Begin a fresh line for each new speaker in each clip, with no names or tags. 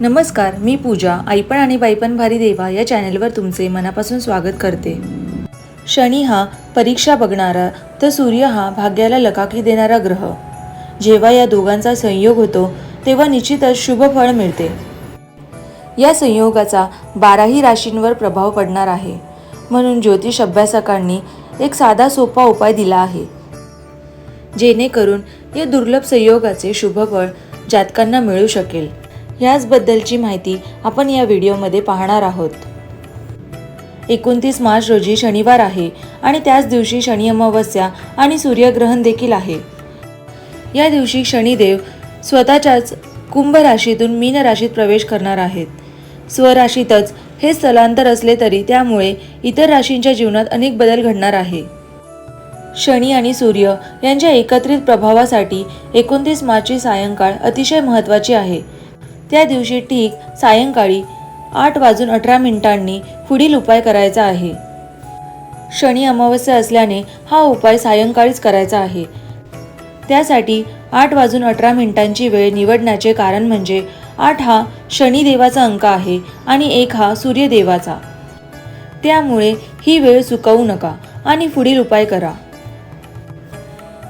नमस्कार मी पूजा आईपण आणि बाईपण भारी देवा या चॅनेलवर तुमचे मनापासून स्वागत करते. शनी हा परीक्षा बघणारा तर सूर्य हा भाग्याला लकाकी देणारा ग्रह. जेव्हा या दोघांचा संयोग होतो तेव्हा निश्चितच शुभ फळ मिळते. या संयोगाचा बाराही राशींवर प्रभाव पडणार आहे. म्हणून ज्योतिष अभ्यासकांनी एक साधा सोपा उपाय दिला आहे. जेणेकरून या दुर्लभ संयोगाचे शुभफळ जातकांना मिळू शकेल. याचबद्दलची माहिती आपण या व्हिडिओमध्ये पाहणार आहोत. एकोणतीस मार्च रोजी शनिवार आहे आणि त्याच दिवशी शनी अमावस्या आणि सूर्यग्रहण देखील आहे. या दिवशी शनिदेव स्वतःच्याच कुंभ राशीतून मीन राशीत प्रवेश करणार आहेत. स्वराशीतच हे स्थलांतर असले तरी त्यामुळे इतर राशींच्या जीवनात अनेक बदल घडणार आहे. शनी आणि सूर्य यांच्या एकत्रित प्रभावासाठी एकोणतीस मार्चची सायंकाळ अतिशय महत्त्वाची आहे. त्या दिवशी ठीक सायंकाळी आठ वाजून अठरा मिनिटांनी पुढील उपाय करायचा आहे. शनी अमावस्या असल्याने हा उपाय सायंकाळीच करायचा आहे. त्यासाठी आठ वाजून अठरा मिनिटांची वेळ निवडण्याचे कारण म्हणजे आठ हा शनिदेवाचा अंक आहे आणि एक हा सूर्यदेवाचा. त्यामुळे ही वेळ चुकवू नका आणि पुढील उपाय करा.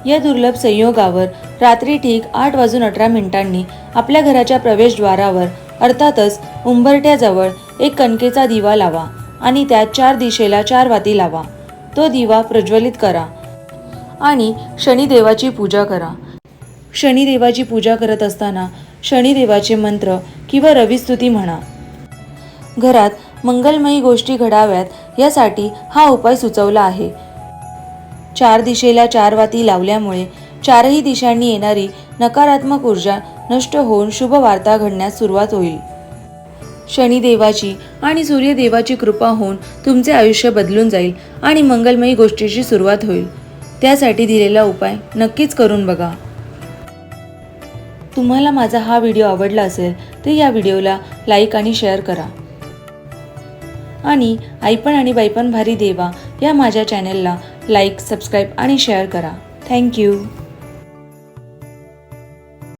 या दुर्लभ संयोगावर रात्री ठीक आठ वाजून अठरा मिनिटांनी आपल्या घराच्या प्रवेशद्वारावर अर्थातच उंबरट्याजवळ एक कणकेचा दिवा लावा आणि त्यात चार दिशेला चार वाती लावा. तो दिवा प्रज्वलित करा आणि शनिदेवाची पूजा करा. शनिदेवाची पूजा करत असताना शनिदेवाचे मंत्र किंवा रविस्तुती म्हणा. घरात मंगलमयी गोष्टी घडाव्यात यासाठी हा उपाय सुचवला आहे. चार दिशेला चार वाती लावल्यामुळे चारही दिशांनी येणारी नकारात्मक ऊर्जा नष्ट होऊन शुभ वार्ता घडण्यास सुरुवात होईल. शनिदेवाची आणि सूर्यदेवाची कृपा होऊन तुमचे आयुष्य बदलून जाईल आणि मंगलमयी गोष्टीची सुरुवात होईल. त्यासाठी दिलेला उपाय नक्कीच करून बघा. तुम्हाला माझा हा व्हिडिओ आवडला असेल तर या व्हिडिओला लाईक आणि शेअर करा. आणि आईपण आणि बाईपण भारी देवा या माझ्या चॅनेलला लाईक सबस्क्राईब आणि शेअर करा. Thank you.